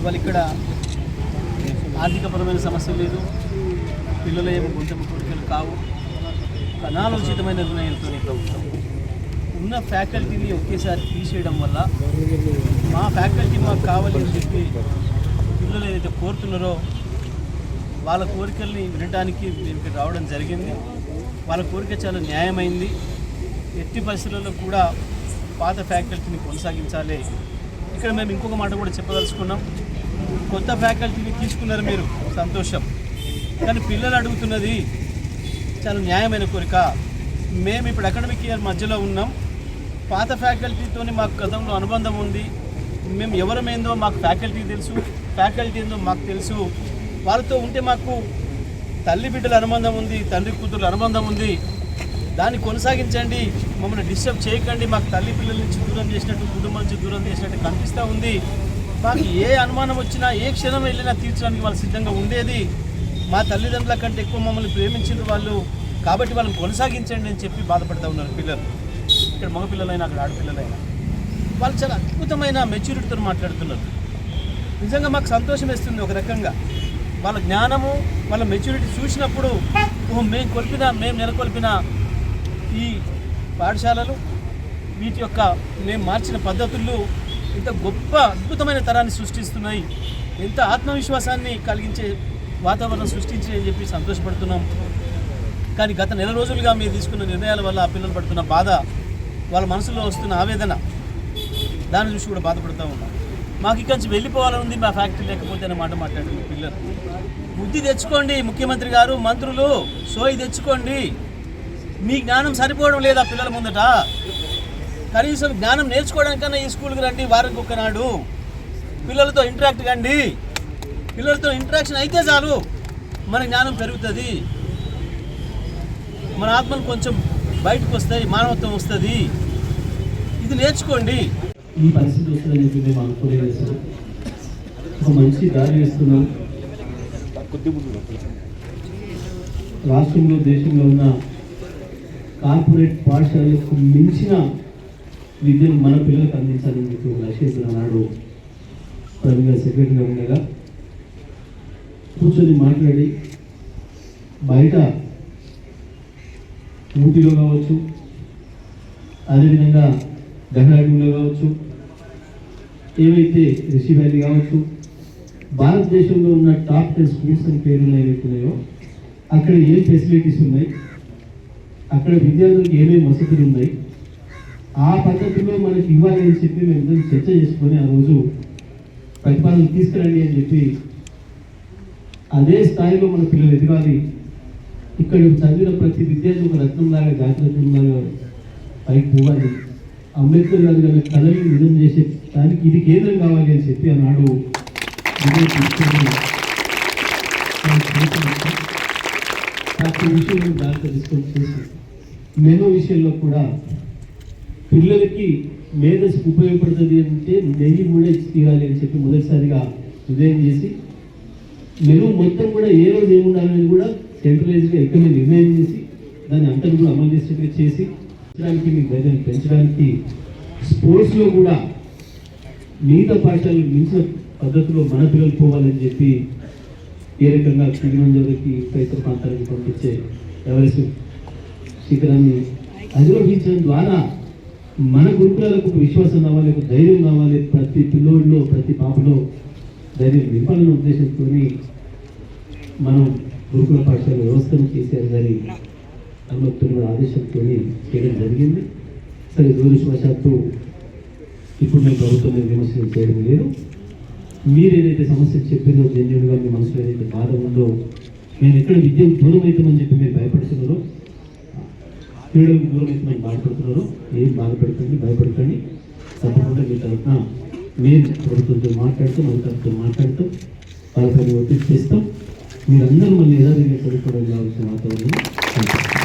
ఇవాళ ఇక్కడ ఆర్థికపరమైన సమస్య లేదు. పిల్లల ఏమో కొంచెం కోరికలు కావు. అనాలోచితమైన నిర్ణయంతో ప్రభుత్వం ఉన్న ఫ్యాకల్టీని ఒకేసారి తీసేయడం వల్ల మా ఫ్యాకల్టీ మాకు కావాలి అని చెప్పి పిల్లలు ఏదైతే కోరుతున్నారో వాళ్ళ కోరికల్ని వినడానికి మేము ఇక్కడ రావడం జరిగింది. వాళ్ళ కోరిక చాలా న్యాయమైంది. ఎట్టి పరిస్థితులలో కూడా పాత ఫ్యాకల్టీని కొనసాగించాలి. ఇక్కడ మేము ఇంకొక మాట కూడా చెప్పదలుచుకున్నాం. కొత్త ఫ్యాకల్టీని తీసుకున్నారు మీరు. సంతోషం. కానీ పిల్లలు అడుగుతున్నది చాలా న్యాయమైన కోరిక. మేము ఇప్పుడు అకాడమిక్ ఇయర్ మధ్యలో ఉన్నాం. పాత ఫ్యాకల్టీతోని మాకు గతంలో అనుబంధం ఉంది. మేము ఎవరమేందో మాకు ఫ్యాకల్టీ తెలుసు. ఫ్యాకల్టీ ఏందో మాకు తెలుసు. వాళ్ళతో ఉంటే మాకు తల్లి బిడ్డల అనుబంధం ఉంది తండ్రి కూతురు అనుబంధం ఉంది. దాన్ని కొనసాగించండి. మమ్మల్ని డిస్టర్బ్ చేయకండి. మాకు తల్లి పిల్లల నుంచి దూరం చేసినట్టు కుటుంబం నుంచి దూరం చేసినట్టు కనిపిస్తూ ఉంది. మాకు ఏ అనుమానం వచ్చినా ఏ క్షణం వెళ్ళినా తీర్చడానికి వాళ్ళు సిద్ధంగా ఉండేది. మా తల్లిదండ్రుల కంటే ఎక్కువ మమ్మల్ని ప్రేమించిన వాళ్ళు. కాబట్టి వాళ్ళని కొనసాగించండి అని చెప్పి బాధపడుతూ ఉన్నారు పిల్లలు. ఇక్కడ మగపిల్లలైనా అక్కడ ఆడపిల్లలైనా. వాళ్ళు చాలా అద్భుతమైన మెచ్యూరిటీతో మాట్లాడుతున్నారు. నిజంగా మాకు సంతోషం వేస్తుంది ఒక రకంగా. వాళ్ళ జ్ఞానము వాళ్ళ మెచ్యూరిటీ చూసినప్పుడు ఓహో మేము కొలిపిన మేము నెలకొల్పిన ఈ పాఠశాలలు వీటి యొక్క మేము మార్చిన పద్ధతులు ఇంత గొప్ప అద్భుతమైన తరాన్ని సృష్టిస్తున్నాయి. ఎంత ఆత్మవిశ్వాసాన్ని కలిగించే వాతావరణం సృష్టించి అని చెప్పి సంతోషపడుతున్నాం. కానీ గత నెల రోజులుగా మీరు తీసుకున్న నిర్ణయాల వల్ల ఆ పిల్లలు పడుతున్న బాధ వాళ్ళ మనసులో వస్తున్న ఆవేదన దాన్ని చూసి కూడా బాధపడుతూ ఉన్నాం. మాకు ఇక్కడి నుంచి వెళ్ళిపోవాలని ఉంది మా ఫ్యాక్టరీ లేకపోతే అనే మాట మాట్లాడుతున్న పిల్లలు. బుద్ధి తెచ్చుకోండి ముఖ్యమంత్రి గారు మంత్రులు సోయి తెచ్చుకోండి. మీ జ్ఞానం సరిపోవడం లేదా పిల్లల ముందట? కనీసం జ్ఞానం నేర్చుకోవడానికన్నా ఈ స్కూల్కి రండి వారికి ఒకనాడు పిల్లలతో ఇంటరాక్ట్ కండి. పిల్లలతో ఇంటరాక్షన్ అయితే చాలు. మన జ్ఞానం పెరుగుతుంది. మన ఆత్మలు కొంచెం బయటకు వస్తాయి మానవత్వం వస్తుంది. ఇది నేర్చుకోండి. ఈ పరిస్థితి వస్తుందని చెప్పి మేము అనుకోలేదు సార్ ఒక మంచి దారి వేస్తున్నాం. రాష్ట్రంలో దేశంలో ఉన్న కార్పొరేట్ పాఠశాలకు మించిన విద్యను మన పిల్లలకు అందించాలని చెప్పి ఒక లక్ష్యంతో నాడు ప్రవీణ్ గారు సెక్రటరీగా ఉండగా కూర్చొని మాట్లాడి బయట ఊటీలో కావచ్చు అదేవిధంగా డెహ్రాడూన్లో కావచ్చు ఏవైతే రిషి వ్యాలీ కావచ్చు భారతదేశంలో ఉన్న టాప్ టెన్ స్కూల్స్ అని పేర్లు ఏవైతున్నాయో అక్కడ ఏ ఫెసిలిటీస్ ఉన్నాయి అక్కడ విద్యార్థులకు ఏమేమి వసతులు ఉన్నాయి ఆ పద్ధతిలో మనకి ఇవ్వాలి అని చెప్పి మేము చర్చ చేసుకొని ఆ రోజు ప్రతిపాదన తీసుకురండి అని చెప్పి అదే స్థాయిలో మన పిల్లలు ఎదగాలి. ఇక్కడ చదివిన ప్రతి విద్యార్థి ఒక రత్నంలాగా జాగ్రత్తలాగా పైకి పోవాలి. అంబేద్కర్ గారు గారి కళని నిజం చేసే దానికి ఇది కేంద్రం కావాలి అని చెప్పి ఆనాడు ప్రతి విషయంలో జాగ్రత్త తీసుకొని చేసి మెనూ విషయంలో కూడా పిల్లలకి మేధస్సుకు ఉపయోగపడుతుంది అంటే నెయ్యి కూడా ఇచ్చి తీరాలి అని చెప్పి మొదటిసారిగా ఉదయం చేసి మెను మొత్తం కూడా ఏ రోజు ఏముండాలనేది కూడా సెంట్రలైజ్గా ఎక్కడ నిర్ణయం చేసి దాన్ని అంతా కూడా అమలు చేసేట్టుగా చేసి పెంచడానికి మీ ధైర్యాన్ని పెంచడానికి స్పోర్ట్స్లో కూడా మిగతా పాఠశాలకు మించిన పద్ధతిలో మన పిల్లలు పోవాలని చెప్పి ఏ రకంగా కిరిమంజోరికి ఇతర ప్రాంతాలకు పంపించే ఎవరెస్ట్ శిఖరాన్ని అధిరోహించడం ద్వారా మన గురుకులాలకు ఒక విశ్వాసం కావాలి ఒక ధైర్యం కావాలి ప్రతి పిల్లోడిలో ప్రతి పాపలో ధైర్యం నింపాలనే ఉద్దేశంతో మనం గురుకుల పాఠశాల వ్యవస్థను కేసీఆర్ గారి అనుమతున్న ఆదేశంతో చేయడం జరిగింది. సరే దురదృష్టవశాత్తు ఇప్పుడు మేము ప్రభుత్వం విమర్శలు చేయడం లేదు. మీరు ఏదైతే సమస్య చెప్పినో జెన్యున్గా మీ మనసులో ఏదైతే బాధ ఉందో నేను ఎక్కడ విద్యకు దూరం అవుతామని చెప్పి మీరు భయపడుతున్నారో క్రీడలకు దూరం అవుతామని బాధపడుతున్నారో. ఏం బాధపడకండి భయపడకండి. తప్పకుండా మీ తరఫున మేము ప్రభుత్వంతో మాట్లాడుతూ మన తరఫుతో మాట్లాడుతూ వాళ్ళపైన ఒత్తిడి చేస్తాం మీరందరూ మళ్ళీ యథావిధిగా చదువుకోవడం కావాల్సిన వాతావరణం